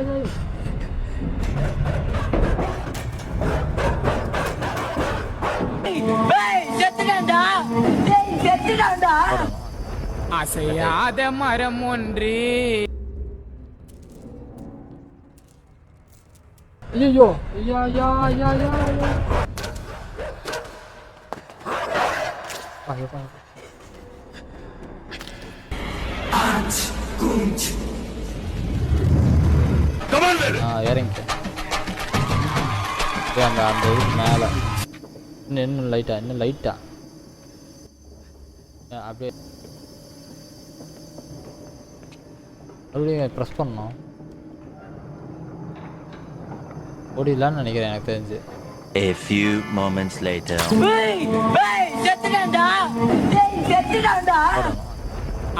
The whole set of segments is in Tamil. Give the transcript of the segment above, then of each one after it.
ஐயோ அசையாத மரம் ஒன்று ஐயோ ஐயா ஐயா ஐயா ஐயா ஐயா ஐயோ ஐயோ ஆ இறங்கிட்டேன். அப்படியே அந்த அந்த இதுக்கு மேலே. இன்னும் இன்னும் லைட்டா இன்னும் லைட்டா அப்படியே. மறுபடியும் ப்ரெஸ் பண்ணோம் ஓடிடலான்னு நினைக்கிறேன் எனக்கு தெரிஞ்சு. A few moments later.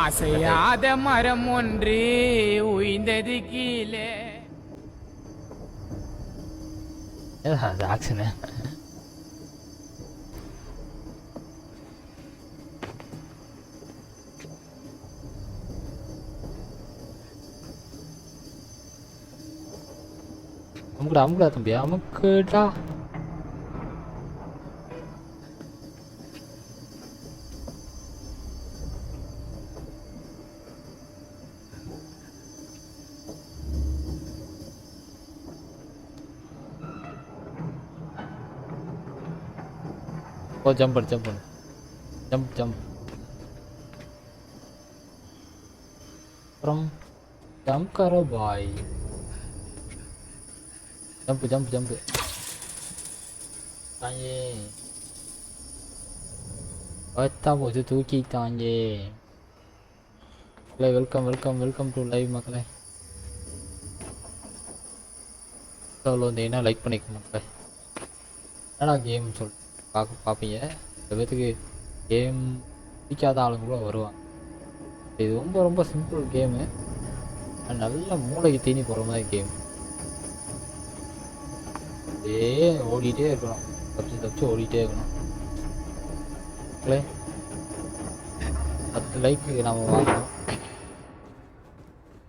அசையாத மரம் ஒன்று உயிர்ந்தது கீழே. ஏதா அது ஆக்ஷனு அமுக்குடா அமுக்குடா தம்பி அமுக்குடா போ ஜம்ப் பண்ணு ஜம்ப் பண்ணு ஜம்ப் ஜம்ப் அப்புறம் ஜம்ப் கரோ பாய் ஜம்ப் ஜம்ப் ஜம்ப் தாயே பத்தா போச்சு தூக்கிட்டாங்கே மக்களே welcome welcome welcome to live மக்களே எவ்வளோ வந்தீங்கன்னா லைக் பண்ணிக்கோ மக்களே என்னடா கேம் சொல் பார்க்க பார்ப்பீங்க சில பேர்த்துக்கு கேம் பிடிக்காத ஆளுங்க கூட வருவாங்க. இது ரொம்ப ரொம்ப சிம்பிள் கேமு நல்ல மூளைக்கு தீனி போகிற மாதிரி கேம் அப்படியே ஓடிட்டே இருக்கணும். தப்பிச்சு தப்பிச்சு ஓடிட்டே இருக்கணும். பத்து லைக்கு நம்ம வாங்கணும்.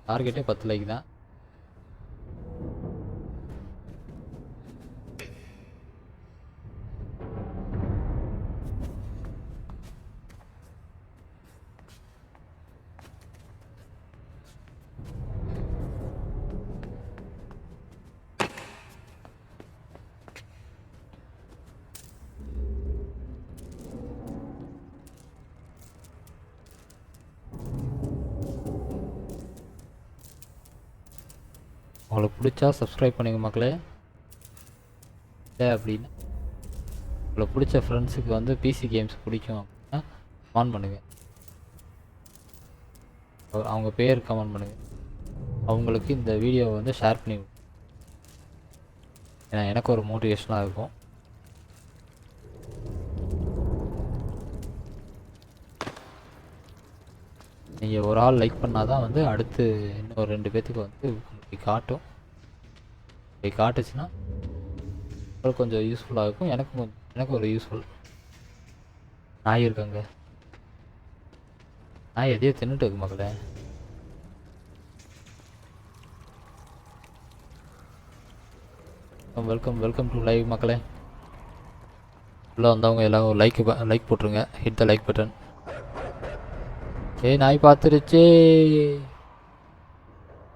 டார்கெட்டே பத்து லைக் தான். உங்களுக்கு பிடிச்சா சப்ஸ்கிரைப் பண்ணுங்க மக்களே. இல்லை அப்படின்னா உங்களுக்கு பிடிச்ச ஃப்ரெண்ட்ஸுக்கு வந்து பிசி கேம்ஸ் பிடிக்கும் அப்படின்னா கமெண்ட் பண்ணுங்கள் அவங்க பேர் கமெண்ட் பண்ணுங்கள் அவங்களுக்கு இந்த வீடியோவை வந்து ஷேர் பண்ணி ஏன்னா எனக்கு ஒரு மோட்டிவேஷனாக இருக்கும். நீங்கள் ஒரு ஆள் லைக் பண்ணால் தான் வந்து அடுத்து இன்னும் ஒரு ரெண்டு பேர்த்துக்கு வந்து இப்படி காட்டும். இப்படி காட்டுச்சுன்னா உங்களுக்கு கொஞ்சம் யூஸ்ஃபுல்லாக இருக்கும். எனக்கும் கொஞ்சம் எனக்கு ஒரு யூஸ்ஃபுல் நாய் இருக்காங்க. நாய் எதையோ தின்னுட்டு இருக்கு மக்களே. வெல்கம் வெல்கம் டு லைவ் மக்களே. உள்ளே வந்தவங்க எல்லாம் ஒரு லைக் லைக் போட்டுருங்க. ஹிட் த லைக் பட்டன் ஏய் நாய் பார்த்துருச்சே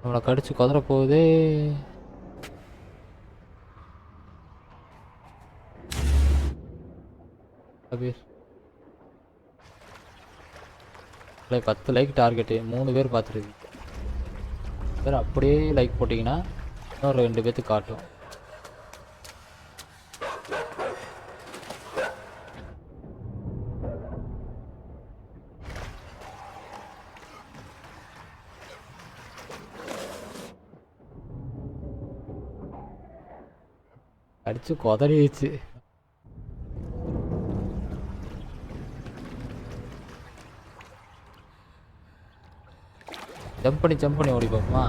நம்மளை கடிச்சு குதிர போகுது. கபீர். இல்லை, பத்து லைக் டார்கெட்டு மூணு பேர் பார்த்துருக்கு பேர் அப்படியே லைக் போட்டிங்கன்னா இன்னும் ரெண்டு பேர்த்துக்கு காட்டும். அடித்து கொதறிடுச்சு ஜம்ப் பண்ணி ஜம்ப் பண்ணி ஓடி பார்ப்போமா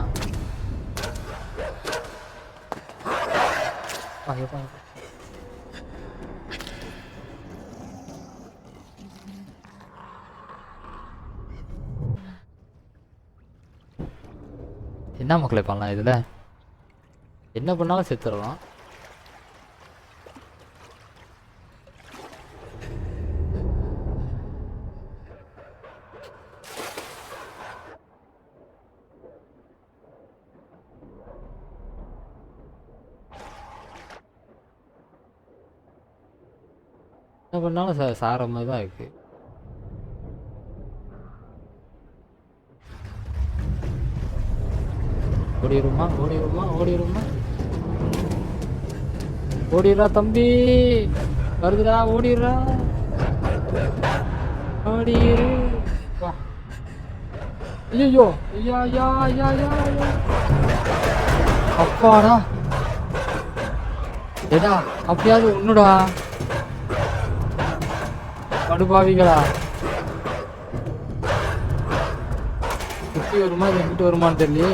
என்ன மக்களை பண்ணலாம் இதில் என்ன பண்ணாலும் செத்துடலாம் என்ன பண்ணாலும் சா சார மாதிரி தான் இருக்குது ஓடிடுமா ஓடிடுமா ஓடிடுமா? ஓடிடுறா தம்பி. வருதுடா ஓடிடுறா. ஓடிடு ஐயோ ஐயா ஐயா ஐயா ஐயா. அப்பாடா. ஏடா அப்படியாவது ஒன்றுடா படுபாவிகளா சுத்தி வருமா இது எங்கிட்ட வருமான்னு தெரியல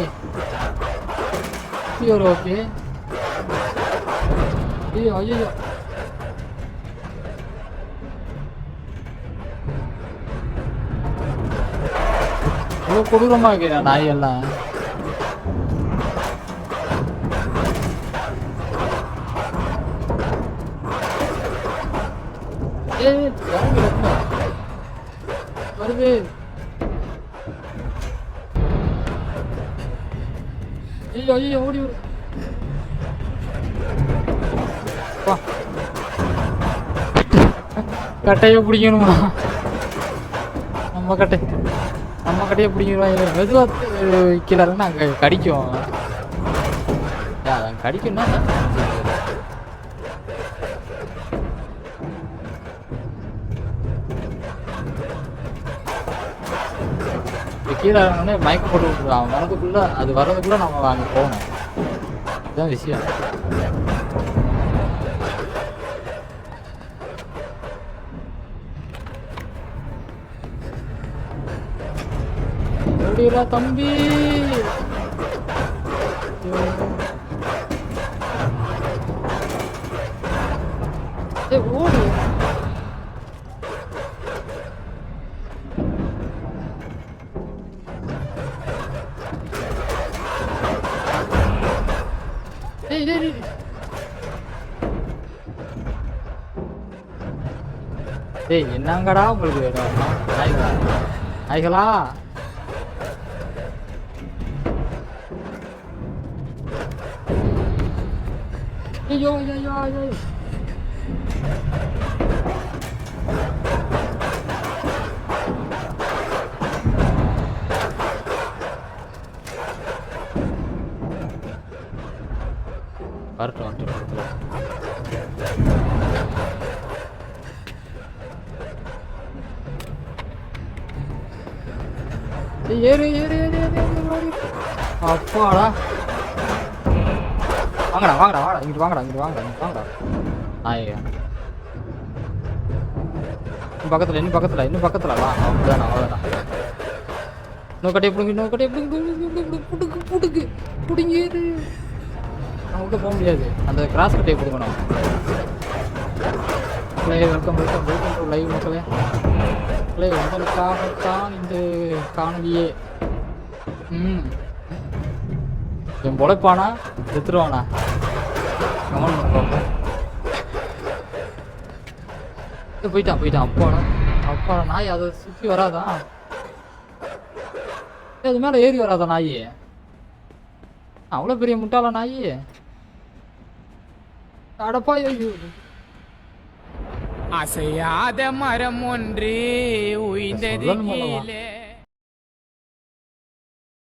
சுத்தி வரும் ஓகே. ஐயோ ஐயோ இவ்வளோ கொடூரமா இருக்கிறேன் நாய் வருது ஐயோ ஐயோ ஓடி வரு. வா. கட்டைய பிடிக்கணுமா நம்ம கட்டை நம்ம கட்டையை பிடிக்கணுமா மெதுவா கீழே நாங்கள் கடிக்கும் ஏன், கடிக்கும்னா இப்போ கீழே இறங்கினே மயக்க போட்டு விட்டுருவான் அவன் வரதுக்குள்ளே அது வர்றதுக்குள்ளே நம்ம அங்கே போகணும். இதுதான் விஷயம். ஓடிடா தம்பி? ஓடு. ஏய் என்னங்கடா உங்களுக்கு வேணும்? நாய்களா? நாய்களா? ஐயோ ஐயோ ஐயோ. வரட்டும் ஏய், ஏறு ஏறு ஏறு ஏறு. அப்பாடா. வாங்கடா வாங்கடா வாங்கடா இங்கிட்டு வாங்கடா இங்கிட்டு வாங்கடா. வாங்கடா ஆயா பக்கத்துல இன்னும் பக்கத்துல இன்னும் பக்கத்துல. வா அவ்வளோதான் அவ்வளோதான் இன்னும் கட்டையை பிடுங்க இன்னும் கட்டையை பிடுங்க பிடுங்க பிடுங்க பிடுங்க பிடுங்க நான் உள்ள போக முடியாது. அந்த கிராஸ் கட்டையை கொடுக்கணும் பிள்ளைய welcome welcome welcome to live மக்களே. பிள்ளைய உங்களுக்காகத்தான் இந்த காணொலியே ம். என் பொழைப்பானா? செத்துருவானா? கமெண்ட் போயிட்டான் போயிட்டான். அப்பாடா அப்பாடா நாய் அதை சுற்றி வராதா? அது மேலே ஏறி வராதா நாய்? அவ்வளோ பெரிய முட்டாளா நாய்? அசையாத மரம் ஒன்று உய்ந்தது? கீழே